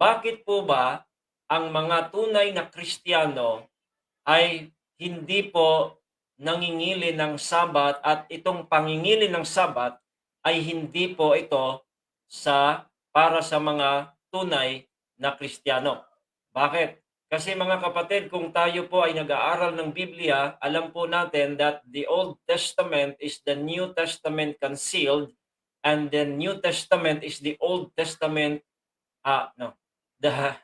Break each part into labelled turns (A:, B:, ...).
A: bakit po ba ang mga tunay na Kristiyano ay hindi po nangingili ng sabat at itong pangingili ng sabat ay hindi po ito sa para sa mga tunay na Kristiyano. Bakit? Kasi mga kapatid, kung tayo po ay nag-aaral ng Biblia, alam po natin that the Old Testament is the New Testament concealed and the New Testament is the Old Testament ah no. The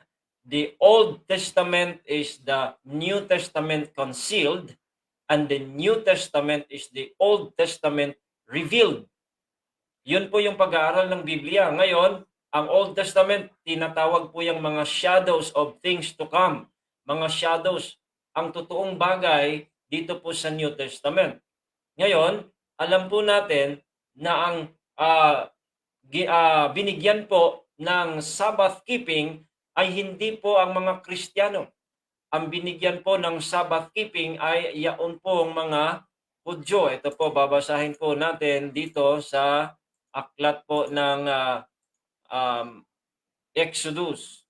A: the Old Testament is the New Testament concealed and the New Testament is the Old Testament revealed. Yun po yung pag-aaral ng Biblia. Ngayon, ang Old Testament, tinatawag po yung mga shadows of things to come. Mga shadows. Ang totoong bagay dito po sa New Testament. Ngayon, alam po natin na ang gi- ah, binigyan po ng Sabbath keeping ay hindi po ang mga Kristiyano. Ang binigyan po ng Sabbath keeping ay yaon po ang mga Hudyo. Ito po, babasahin po natin dito sa aklat po ng ah, um, Exodus.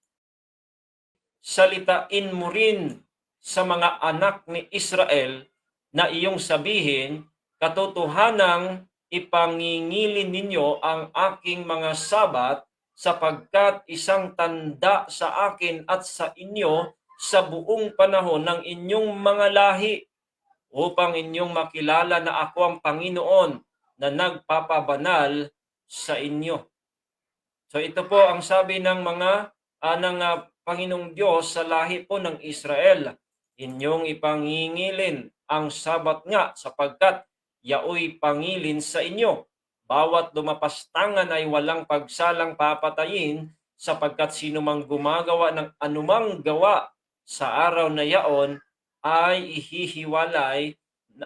A: Salitain mo rin sa mga anak ni Israel na iyong sabihin, katotohanang ipangingili ninyo ang aking mga sabat sapagkat isang tanda sa akin at sa inyo sa buong panahon ng inyong mga lahi upang inyong makilala na ako ang Panginoon na nagpapabanal sa inyo. So ito po ang sabi ng mga ah, ng ah, Panginoong Diyos sa lahi po ng Israel. Inyong ipangingilin ang sabat nga sapagkat yaoy pangilin sa inyo. Bawat lumapastangan ay walang pagsalang papatayin sapagkat sino mang gumagawa ng anumang gawa sa araw na yaon ay ihihiwalay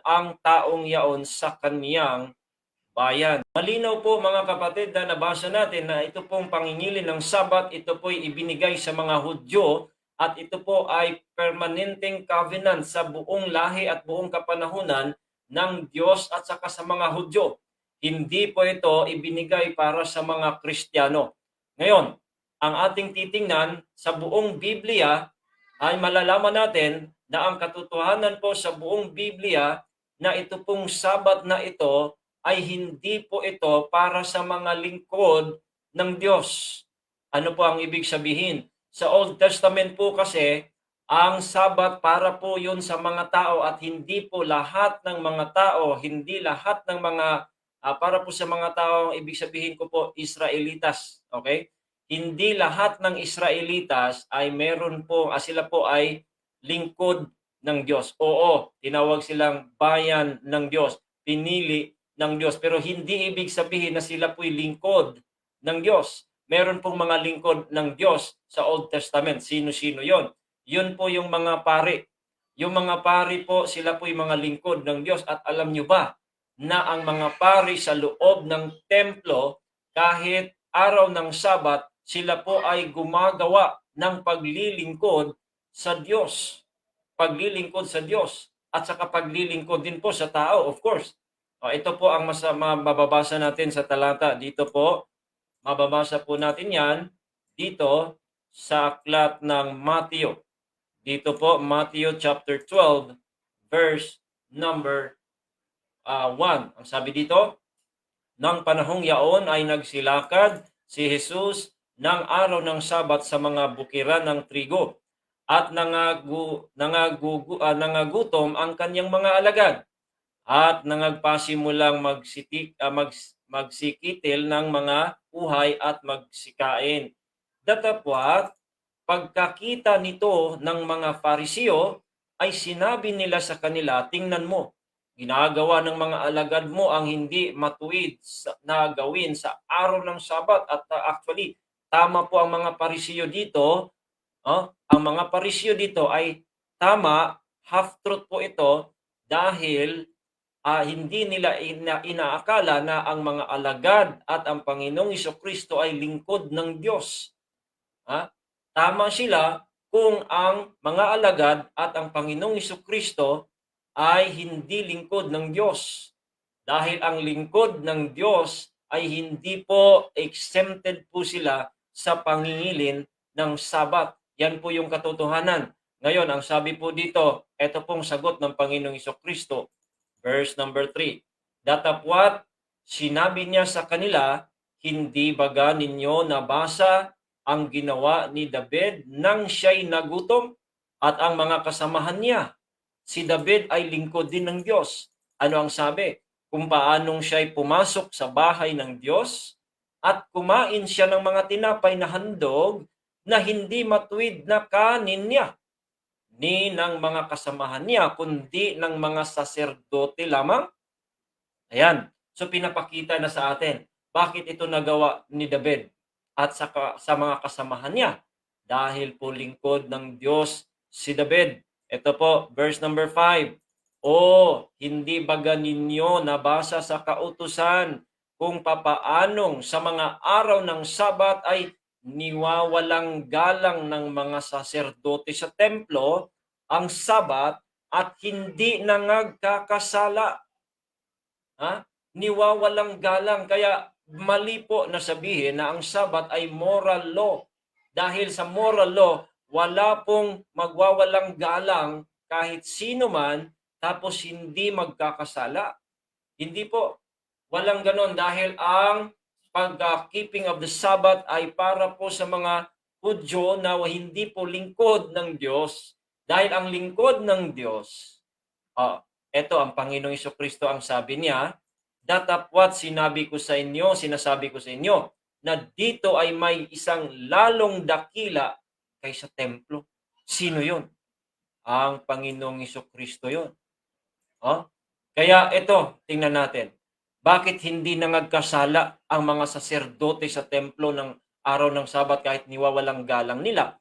A: ang taong yaon sa kaniyang bayan. Malinaw po mga kapatid na nabasa natin na ito pong pangingilin ng sabat, ito po ibinigay sa mga Hudyo at ito po ay permanenteng covenant sa buong lahi at buong kapanahunan ng Diyos at saka sa mga Hudyo. Hindi po ito ibinigay para sa mga Kristiyano. Ngayon, ang ating titingnan sa buong Biblia ay malalaman natin na ang katotohanan po sa buong Biblia na ito pong sabat na ito ay hindi po ito para sa mga lingkod ng Diyos. Ano po ang ibig sabihin? Sa Old Testament po kasi, ang sabat para po yun sa mga tao at hindi po lahat ng mga tao, hindi lahat ng mga, ah, para po sa mga tao, ang ibig sabihin ko po, Israelitas. Okay? Hindi lahat ng Israelitas ay meron po, ah, sila po ay lingkod ng Diyos. Oo, tinawag silang bayan ng Diyos, pinili ng Diyos. Pero hindi ibig sabihin na sila po'y lingkod ng Diyos. Meron pong mga lingkod ng Diyos sa Old Testament. Sino-sino yon? Yun po yung mga pari. Yung mga pari po, sila po'y mga lingkod ng Diyos. At alam nyo ba na ang mga pari sa loob ng templo, kahit araw ng Sabat, sila po ay gumagawa ng paglilingkod sa Diyos. Paglilingkod sa Diyos. At saka paglilingkod din po sa tao, of course. O, ito po ang mas, mababasa natin sa talata. Dito po, mababasa po natin yan dito sa aklat ng Matthew. Dito po, Matthew chapter 12, verse number uh, 1. Ang sabi dito, Nang panahong yaon ay nagsilakad si Jesus ng araw ng Sabat sa mga bukiran ng trigo at nangagu, nangagugu, ah, nangagutom ang kanyang mga alagad at nangagpasimulang magsitik, ah, mags, magsikitil ng mga uhay at magsikain. Datapwat, pagkakita nito ng mga Farisiyo, ay sinabi nila sa kanila, tingnan mo, ginagawa ng mga alagad mo ang hindi matuwid na gawin sa araw ng Sabat. At uh, actually, tama po ang mga Farisiyo dito. Oh, ang mga Farisiyo dito ay tama, half-truth po ito dahil ah, hindi nila ina- inaakala na ang mga alagad at ang Panginoong Kristo ay lingkod ng Diyos. Ha? Tama sila kung ang mga alagad at ang Panginoong Kristo ay hindi lingkod ng Diyos. Dahil ang lingkod ng Diyos ay hindi po exempted po sila sa pangingilin ng Sabat. Yan po yung katotohanan. Ngayon, ang sabi po dito, ito pong sagot ng Panginoong Kristo. Verse number 3. Datapwat, sinabi niya sa kanila, hindi baga ninyo nabasa ang ginawa ni David nang siya'y nagutom at ang mga kasamahan niya. Si David ay lingkod din ng Diyos. Ano ang sabi? Kung paanong siya'y pumasok sa bahay ng Diyos at kumain siya ng mga tinapay na handog na hindi matuwid na kanin niya ni ng mga kasamahan niya, kundi ng mga saserdote lamang. Ayan. So pinapakita na sa atin, bakit ito nagawa ni David at sa, sa mga kasamahan niya? Dahil po lingkod ng Diyos si David. Ito po, verse number 5. O, hindi baga ninyo nabasa sa kautusan kung papaanong sa mga araw ng Sabat ay niwawalang galang ng mga saserdote sa templo ang Sabat at hindi nangagkakasala. Ha? Niwawalang galang. Kaya mali po na sabihin na ang Sabat ay moral law. Dahil sa moral law, wala pong magwawalang galang kahit sino man tapos hindi magkakasala. Hindi po. Walang ganon dahil ang pag-keeping of the Sabbath ay para po sa mga Hudyo na hindi po lingkod ng Diyos. Dahil ang lingkod ng Diyos, ah, ito ang Panginoong Iso Kristo ang sabi niya, datapwat sinabi ko sa inyo, sinasabi ko sa inyo, na dito ay may isang lalong dakila kaysa templo. Sino yon? Ang Panginoong Iso Kristo yon. Oh? Kaya ito, tingnan natin. Bakit hindi nangagkasala ang mga saserdote sa templo ng araw ng Sabat kahit niwawalang galang nila?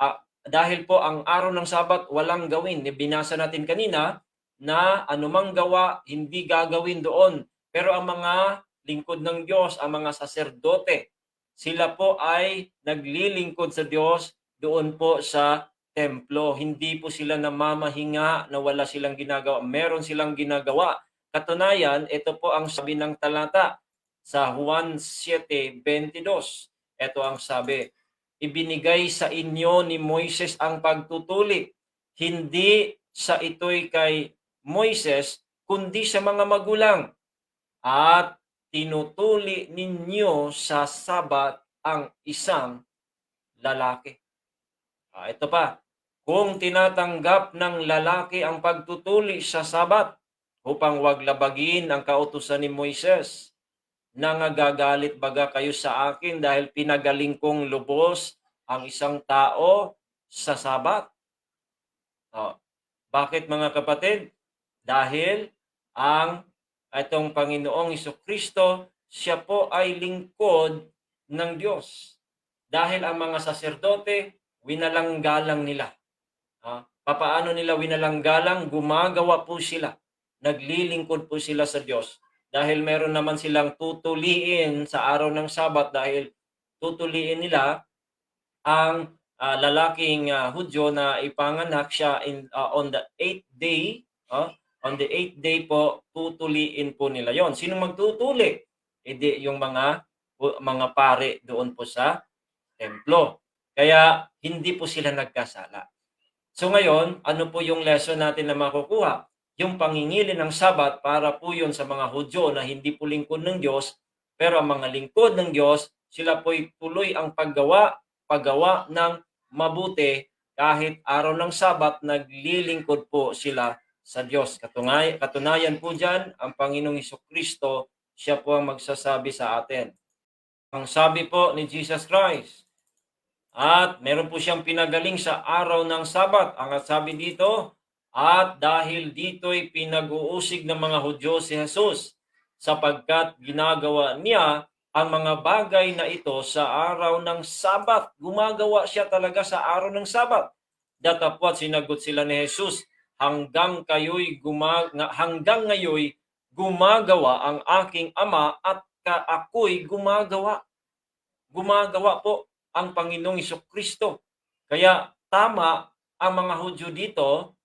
A: Ah, dahil po ang araw ng Sabat walang gawin. Binasa natin kanina na anumang gawa hindi gagawin doon. Pero ang mga lingkod ng Diyos, ang mga saserdote, sila po ay naglilingkod sa Diyos doon po sa templo. Hindi po sila namamahinga na wala silang ginagawa. Meron silang ginagawa. Katunayan, ito po ang sabi ng talata sa Juan 7.22. Ito ang sabi, ibinigay sa inyo ni Moises ang pagtutuli, hindi sa ito'y kay Moises, kundi sa mga magulang. At tinutuli ninyo sa sabat ang isang lalaki. Ah, ito pa, kung tinatanggap ng lalaki ang pagtutuli sa sabat upang wag labagin ang kautusan ni Moises, nangagagalit baga kayo sa akin dahil pinagaling kong lubos ang isang tao sa sabat? Oh, bakit mga kapatid? Dahil ang itong Panginoong Iso Kristo, siya po ay lingkod ng Diyos. Dahil ang mga saserdote, winalanggalang nila. Ah, papaano nila winalanggalang? Gumagawa po sila. Naglilingkod po sila sa Diyos. Dahil meron naman silang tutuliin sa araw ng Sabat dahil tutuliin nila ang ah, lalaking ah, Hudyo na ipanganak siya in, ah, on the eighth day. ah, on the eighth day po, tutuliin po nila yon. Sino magtutuli? Edi yung mga mga pare doon po sa templo. Kaya hindi po sila nagkasala. So ngayon, ano po yung lesson natin na makukuha? Yung pangingili ng sabat para po yun sa mga Hudyo na hindi po lingkod ng Diyos, pero ang mga lingkod ng Diyos, sila po'y tuloy ang paggawa, paggawa ng mabuti kahit araw ng sabat, naglilingkod po sila sa Diyos. Katungay, katunayan po dyan, ang Panginoong Iso Kristo, siya po ang magsasabi sa atin. Ang sabi po ni Jesus Christ, at meron po siyang pinagaling sa araw ng Sabat. Ang sabi dito, at dahil dito'y pinag-uusig ng mga Hudyo si Jesus, sapagkat ginagawa niya ang mga bagay na ito sa araw ng Sabat. Gumagawa siya talaga sa araw ng Sabat. Datapwat sinagot sila ni Jesus, hanggang kayo'y gumag hanggang ngayoy gumagawa ang aking ama at ako'y gumagawa. Gumagawa po ang Panginoong Kristo. Kaya tama ang mga Hudyo dito,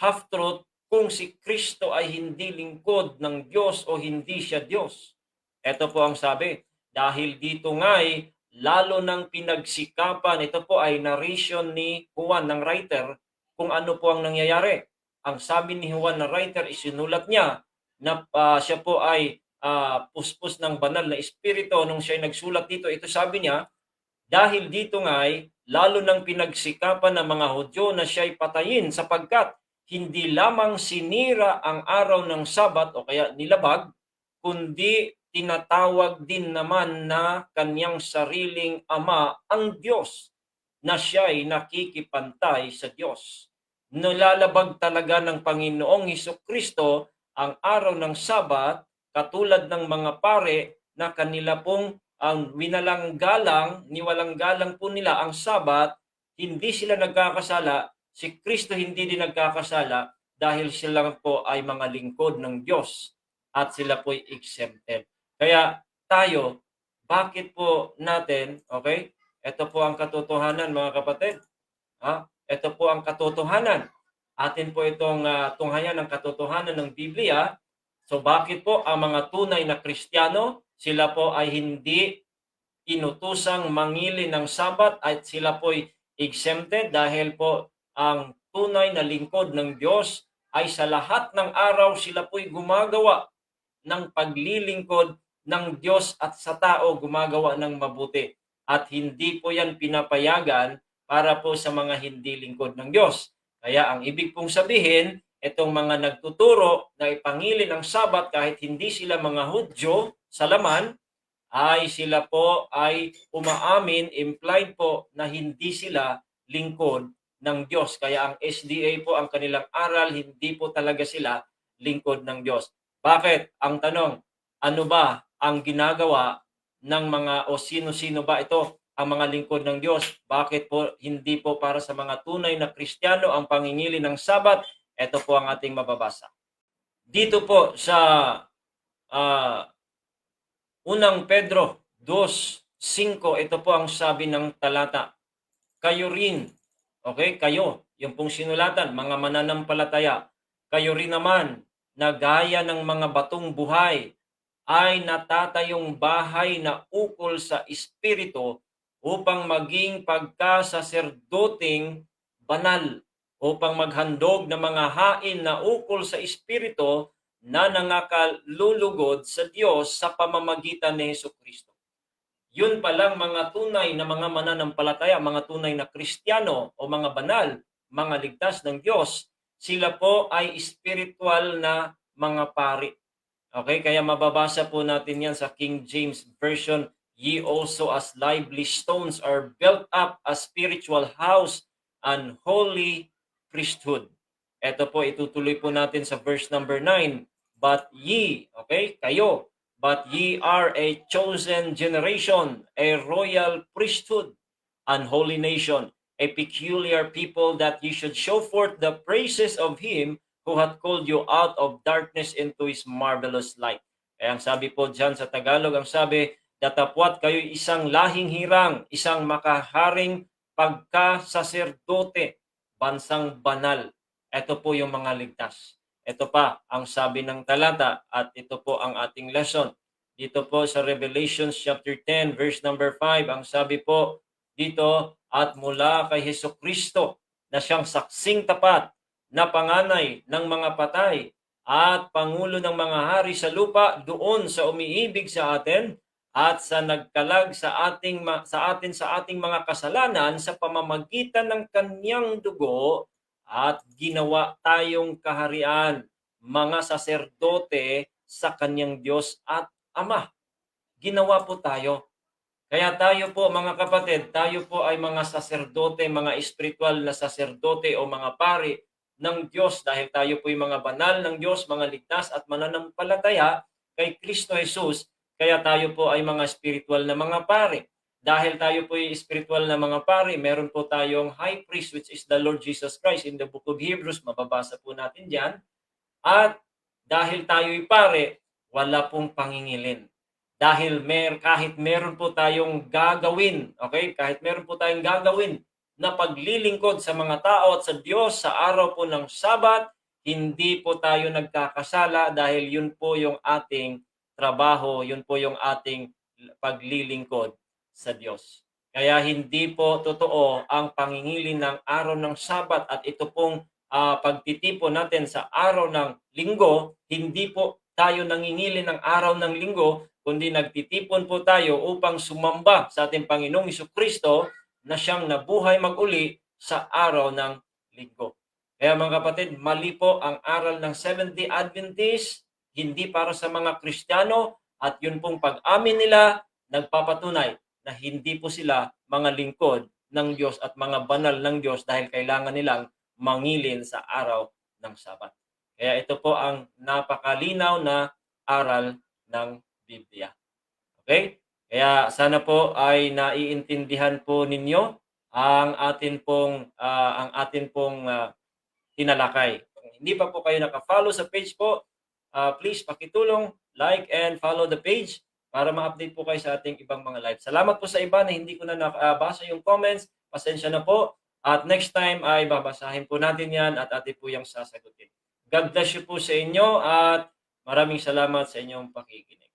A: half-truth, kung si Kristo ay hindi lingkod ng Diyos o hindi siya Diyos. Ito po ang sabi, dahil dito nga'y lalo ng pinagsikapan. Ito po ay narration ni Juan ng writer kung ano po ang nangyayari. Ang sabi ni Juan na writer, isinulat niya na ah, siya po ay ah, puspos ng banal na espiritu nung siya ay nagsulat dito. Ito sabi niya, dahil dito nga ay lalo ng pinagsikapan ng mga Hudyo na siya ay patayin sapagkat hindi lamang sinira ang araw ng Sabat o kaya nilabag, kundi tinatawag din naman na kanyang sariling ama ang Diyos na siya ay nakikipantay sa Diyos. Nilalabag talaga ng Panginoong Heso Kristo ang araw ng Sabat katulad ng mga pare na kanila pong ang winalang galang, niwalang galang po nila ang Sabat, hindi sila nagkakasala, si Kristo hindi din nagkakasala dahil sila po ay mga lingkod ng Diyos at sila po ay exempted. Kaya tayo, bakit po natin, okay? Ito po ang katotohanan mga kapatid. Ha? Ito po ang katotohanan. Atin po itong uh, tunghayan ng katotohanan ng Biblia. So bakit po ang mga tunay na Kristiyano, sila po ay hindi inutusang mangili ng sabat at sila po ay exempted dahil po ang tunay na lingkod ng Diyos ay sa lahat ng araw sila po'y gumagawa ng paglilingkod ng Diyos at sa tao gumagawa ng mabuti. At hindi po yan pinapayagan para po sa mga hindi lingkod ng Diyos. Kaya ang ibig pong sabihin, itong mga nagtuturo na ipangili ng sabat kahit hindi sila mga Hudyo sa laman, ay sila po ay umaamin, implied po na hindi sila lingkod ng Diyos. Kaya ang SDA po, ang kanilang aral, hindi po talaga sila lingkod ng Diyos. Bakit? Ang tanong, ano ba ang ginagawa ng mga o sino-sino ba ito ang mga lingkod ng Diyos? Bakit po hindi po para sa mga tunay na Kristiyano ang pangingili ng Sabat? Ito po ang ating mababasa. Dito po sa uh, unang Pedro 2.5, ito po ang sabi ng talata. Kayo rin, okay, kayo, yung pong sinulatan, mga mananampalataya, kayo rin naman na gaya ng mga batong buhay ay natatayong bahay na ukol sa Espiritu upang maging pagkasaserdoting banal, upang maghandog ng mga hain na ukol sa Espiritu na nangakalulugod sa Diyos sa pamamagitan ni Heso Kristo. Yun palang mga tunay na mga mananampalataya, mga tunay na Kristiyano o mga banal, mga ligtas ng Diyos, sila po ay spiritual na mga pari. Okay, kaya mababasa po natin yan sa King James Version, Ye also as lively stones are built up a spiritual house and holy priesthood. Ito po, itutuloy po natin sa verse number 9. But ye, okay, kayo, but ye are a chosen generation, a royal priesthood, an holy nation, a peculiar people that ye should show forth the praises of him who hath called you out of darkness into his marvelous light. Kaya ang sabi po dyan sa Tagalog, ang sabi, datapwat kayo isang lahing hirang, isang makaharing pagkasaserdote, bansang banal. Ito po yung mga ligtas. Ito pa ang sabi ng talata at ito po ang ating lesson. Dito po sa Revelation chapter 10 verse number 5, ang sabi po dito, at mula kay Heso Kristo na siyang saksing tapat na panganay ng mga patay at pangulo ng mga hari sa lupa doon sa umiibig sa atin at sa nagkalag sa ating sa atin sa ating mga kasalanan sa pamamagitan ng kanyang dugo at ginawa tayong kaharian mga saserdote sa kanyang Diyos at Ama. Ginawa po tayo. Kaya tayo po mga kapatid, tayo po ay mga saserdote, mga espiritual na saserdote o mga pari ng Diyos dahil tayo po ay mga banal ng Diyos, mga ligtas at mananampalataya kay Kristo Jesus. Kaya tayo po ay mga spiritual na mga pari. Dahil tayo po ay spiritual na mga pari, meron po tayong high priest which is the Lord Jesus Christ in the book of Hebrews. Mababasa po natin diyan. At dahil tayo ay pare, wala pong pangingilin. Dahil mer kahit meron po tayong gagawin, okay? Kahit meron po tayong gagawin na paglilingkod sa mga tao at sa Diyos sa araw po ng Sabat, hindi po tayo nagkakasala dahil yun po yung ating trabaho, yun po yung ating paglilingkod. Sa Diyos. Kaya hindi po totoo ang pangingili ng araw ng Sabat at ito pong ah, pagtitipon natin sa araw ng linggo, hindi po tayo nangingili ng araw ng linggo, kundi nagtitipon po tayo upang sumamba sa ating Panginoong Kristo na siyang nabuhay maguli sa araw ng linggo. Kaya mga kapatid, mali po ang aral ng Seventh-day Adventist, hindi para sa mga Kristiyano at yun pong pag-amin nila nagpapatunay na hindi po sila mga lingkod ng Diyos at mga banal ng Diyos dahil kailangan nilang mangilin sa araw ng Sabat. Kaya ito po ang napakalinaw na aral ng Biblia. Okay? Kaya sana po ay naiintindihan po ninyo ang atin pong ah, ang atin pong ah, tinalakay. Kung hindi pa po kayo naka-follow sa page po, ah, please pakitulong, like and follow the page para ma-update po kayo sa ating ibang mga live. Salamat po sa iba na hindi ko na nabasa yung comments. Pasensya na po. At next time ay babasahin po natin yan at atin po yung sasagutin. God bless you po sa inyo at maraming salamat sa inyong pakikinig.